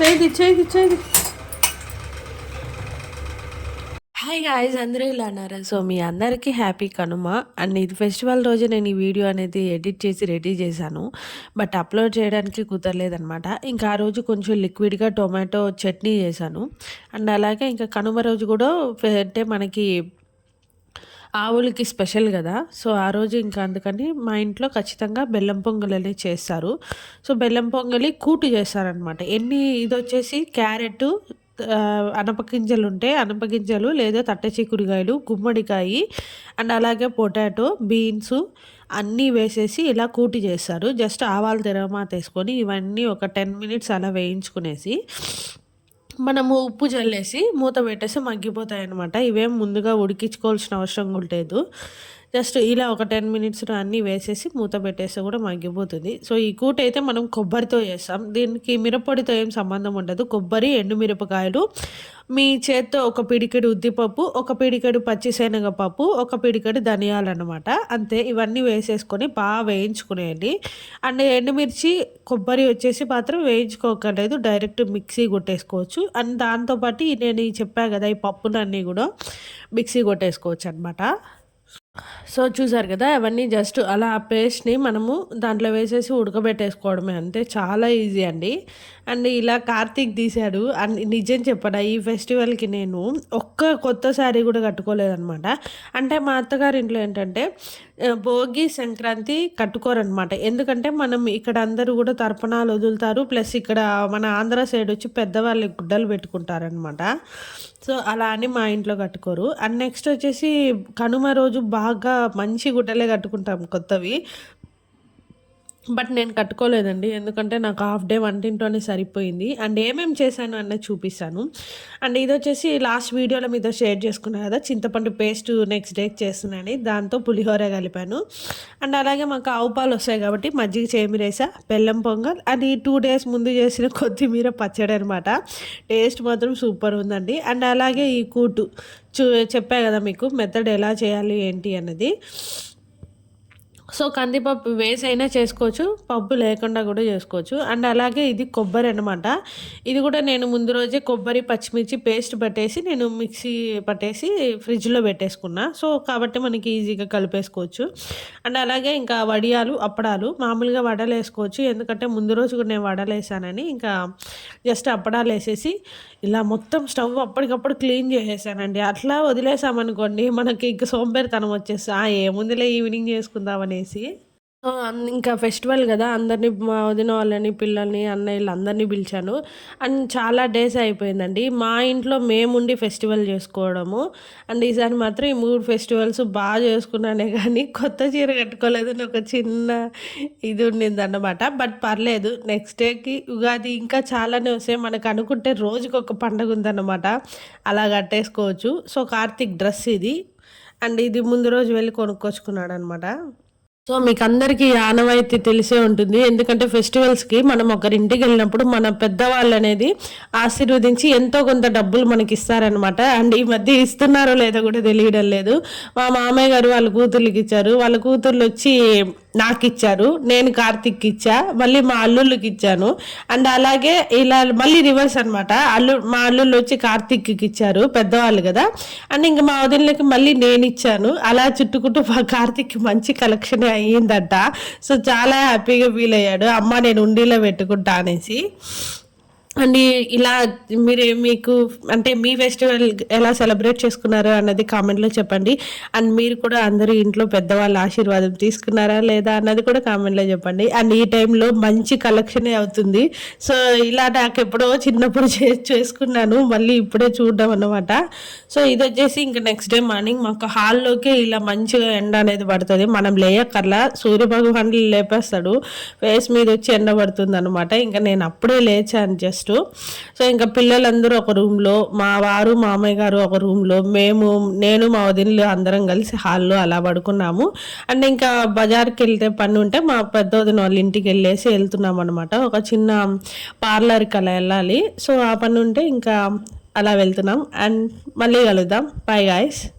చేది చేది చేది hi guys అందరూ ఇలా అన్నారు సో మీ అందరికీ హ్యాపీ కనుమ. అండ్ ఇది ఫెస్టివల్ రోజు నేను ఈ వీడియో అనేది ఎడిట్ చేసి రెడీ చేశాను. బట్ అప్లోడ్ చేయడానికి కుదరలేదనమాట ఇంకా ఆ రోజు కొంచెం లిక్విడ్గా టొమాటో చట్నీ చేశాను. అండ్ అలాగే ఇంకా కనుమ రోజు కూడా అంటే మనకి ఆవులకి స్పెషల్ కదా. సో ఆ రోజు ఇంకా అందుకని మా ఇంట్లో ఖచ్చితంగా బెల్లం పొంగల్ చేస్తారు. సో బెల్లం పొంగలి కూటు చేస్తారనమాట ఎన్ని ఇది వచ్చేసి క్యారెట్ అనపగింజలు ఉంటే అనపగింజలు లేదా తట్ట చిక్కుడుకాయలు గుమ్మడికాయ అండ్ అలాగే పొటాటో బీన్స్ అన్నీ వేసేసి ఇలా కూటి చేస్తారు. జస్ట్ ఆవాలు తెరమాత వేసుకొని ఇవన్నీ ఒక టెన్ మినిట్స్ అలా వేయించుకునేసి మనము ఉప్పు చల్లేసి మూత పెట్టేసి మగ్గిపోతాయి అనమాట ఇవేం ముందుగా ఉడికించుకోవాల్సిన అవసరం కూడా లేదు. జస్ట్ ఇలా ఒక టెన్ మినిట్స్లో అన్నీ వేసేసి మూత పెట్టేస్తే కూడా మగ్గిపోతుంది. సో ఈ కూట అయితే మనం కొబ్బరితో చేస్తాం. దీనికి మిరప్పొడితో ఏం సంబంధం ఉండదు. కొబ్బరి ఎండుమిరపకాయలు మీ చేత్తో ఒక పిడికెడు ఉద్దిపప్పు ఒక పిడికెడు పచ్చిశనగపప్పు ఒక పిడికెడు ధనియాలు అనమాట అంతే ఇవన్నీ వేసేసుకొని బాగా వేయించుకునేయండి. అండ్ ఎండుమిర్చి కొబ్బరి వచ్చేసి మాత్రం వేయించుకోకర్లేదు. డైరెక్ట్ మిక్సీ కొట్టేసుకోవచ్చు. అండ్ దాంతోపాటు నేను చెప్పాను చెప్పా కదా ఈ పప్పులన్నీ కూడా మిక్సీ కొట్టేసుకోవచ్చు అనమాట సో చూసారు కదా అవన్నీ జస్ట్ అలా ఆ పేస్ట్ని మనము దాంట్లో వేసేసి ఉడకబెట్టేసుకోవడమే అంతే. చాలా ఈజీ అండి. అండ్ ఇలా కార్తీక్ తీశాడు. అండ్ నిజం చెప్పడా ఈ ఫెస్టివల్కి నేను ఒక్క కొత్త శారీ కూడా కట్టుకోలేదనమాట అంటే మా అత్తగారి ఇంట్లో ఏంటంటే భోగి సంక్రాంతి కట్టుకోరనమాట ఎందుకంటే మనం ఇక్కడ అందరూ కూడా తర్పణాలు వదులుతారు. ప్లస్ ఇక్కడ మన ఆంధ్ర సైడ్ వచ్చి పెద్దవాళ్ళకి గుడ్డలు పెట్టుకుంటారనమాట సో అలా అని మా ఇంట్లో కట్టుకోరు. అండ్ నెక్స్ట్ వచ్చేసి కనుమ రోజు బాగా మంచి గుడ్డలే కట్టుకుంటాం కొత్తవి. బట్ నేను కట్టుకోలేదండి. ఎందుకంటే నాకు హాఫ్ డే వంటింట్లోనే సరిపోయింది. అండ్ ఏమేమి చేశాను అన్నది చూపిస్తాను. అండ్ ఇది వచ్చేసి లాస్ట్ వీడియోలో మీతో షేర్ చేసుకున్నా కదా చింతపండు పేస్ట్ నెక్స్ట్ డే చేస్తున్నాను. దాంతో పులిహోర కలిపాను. అండ్ అలాగే మాకు ఆవు పాలు వస్తాయి కాబట్టి మజ్జిగ చేమిరేసా బెల్లం పొంగల్ అది టూ డేస్ ముందు చేసిన కొత్తిమీర పచ్చడి అనమాట టేస్ట్ మాత్రం సూపర్ ఉందండి. అండ్ అలాగే ఈ కూటు చూ చెప్పా కదా మీకు మెథడ్ ఎలా చేయాలి ఏంటి అన్నది. సో కందిపప్పు వేసైనా అయినా చేసుకోవచ్చు పప్పు లేకుండా కూడా చేసుకోవచ్చు. అండ్ అలాగే ఇది కొబ్బరి అనమాట ఇది కూడా నేను ముందు రోజే కొబ్బరి పచ్చిమిర్చి పేస్ట్ పట్టేసి నేను మిక్సీ పట్టేసి ఫ్రిడ్జ్లో పెట్టేసుకున్నా. సో కాబట్టి మనకి ఈజీగా కలిపేసుకోవచ్చు. అండ్ అలాగే ఇంకా వడియాలు అప్పడాలు. మామూలుగా వడలు వేసుకోవచ్చు. ఎందుకంటే ముందు రోజు కూడా నేను వడలు వేసానని ఇంకా జస్ట్ అప్పడాలు వేసేసి ఇలా మొత్తం స్టవ్ అప్పటికప్పుడు క్లీన్ చేసేసానండి. అట్లా వదిలేసామనుకోండి మనకి ఇంకా సోంబేరితనం వచ్చేసి "ఆ, ఏముందిలే ఈవినింగ్ చేసుకుందామని అనేసి ఇంకా ఫెస్టివల్ కదా అందరినీ మా వదిన వాళ్ళని పిల్లల్ని అన్నయ్యలు అందరినీ పిలిచాను. అండ్ చాలా డేస్ అయిపోయిందండి. మా ఇంట్లో మేముండి ఫెస్టివల్ చేసుకోవడము. అండ్ ఈసారి మాత్రం ఈ మూడు ఫెస్టివల్స్ బాగా చేసుకున్నానే కానీ కొత్త చీర కట్టుకోలేదని ఒక చిన్న ఇది ఉండింది అన్నమాట బట్ పర్లేదు నెక్స్ట్ డేకి ఉగాది ఇంకా చాలానే వస్తాయి. మనకు అనుకుంటే రోజుకి ఒక పండుగ ఉందన్నమాట. అలా కట్టేసుకోవచ్చు. సో కార్తీక్ డ్రెస్ ఇది. అండ్ ఇది ముందు రోజు వెళ్ళి కొనుక్కొచ్చుకున్నాడు అనమాట సో మీకు అందరికీ ఆనవాయితీ తెలిసే ఉంటుంది. ఎందుకంటే ఫెస్టివల్స్కి మనం ఒకరింటికి వెళ్ళినప్పుడు మన పెద్దవాళ్ళు అనేది ఆశీర్వదించి ఎంతో కొంత డబ్బులు మనకి ఇస్తారనమాట అండ్ ఈ మధ్య ఇస్తున్నారో లేదో కూడా తెలియడం లేదు. మా మామయ్య గారు వాళ్ళ కూతుర్లకి ఇచ్చారు. వాళ్ళ కూతుర్లు వచ్చి నాకు ఇచ్చారు నేను కార్తిక్ ఇచ్చా మళ్ళీ మా అల్లుళ్ళకి ఇచ్చాను అండ్ అలాగే ఇలా మళ్ళీ రివర్స్ అనమాట అల్లు మా అల్లుళ్ళు వచ్చి కార్తిక్కి ఇచ్చారు పెద్దవాళ్ళు కదా. అండ్ ఇంకా మా వదినలకి మళ్ళీ నేను ఇచ్చాను అలా చుట్టుకుంటూ మా కార్తిక్ మంచి కలెక్షన్ అయ్యిందట. సో చాలా హ్యాపీగా ఫీల్ అయ్యాడు. అమ్మ నేను ఉండిలో పెట్టుకుంటా అనేసి. అండ్ ఇలా మీరు మీకు అంటే మీ ఫెస్టివల్ ఎలా సెలబ్రేట్ చేసుకున్నారు అన్నది కామెంట్లో చెప్పండి. అండ్ మీరు కూడా అందరూ ఇంట్లో పెద్దవాళ్ళ ఆశీర్వాదం తీసుకున్నారా లేదా అన్నది కూడా కామెంట్లో చెప్పండి. అండ్ ఈ టైంలో మంచి కలెక్షనే అవుతుంది. సో ఇలా నాకు ఎప్పుడో చిన్నప్పుడు చే చేసుకున్నాను. మళ్ళీ ఇప్పుడే చూడడం అన్నమాట. సో ఇది వచ్చేసి ఇంకా నెక్స్ట్ డే మార్నింగ్ మాకు హాల్లోకే ఇలా మంచిగా ఎండ అనేది పడుతుంది. మనం లేయక్కర్లా. సూర్యభగవానులు లేపేస్తాడు. ఫేస్ మీద వచ్చి ఎండ పడుతుంది అనమాట ఇంకా నేను అప్పుడే లేచాను. జస్ట్ సో ఇంకా పిల్లలందరూ ఒక రూమ్లో మా వారు మామయ్య గారు ఒక రూమ్లో మేము నేను మా వదినలు అందరం కలిసి హాల్లో అలా పడుకున్నాము. అండ్ ఇంకా బజార్కి వెళ్తే పని ఉంటే మా పెద్ద వదిన వాళ్ళ ఇంటికి వెళ్ళేసి వెళ్తున్నాం అనమాట ఒక చిన్న పార్లర్కి అలా వెళ్ళాలి. సో ఆ పని ఉంటే ఇంకా అలా వెళ్తున్నాం. అండ్ మళ్ళీ కలుద్దాం. Bye guys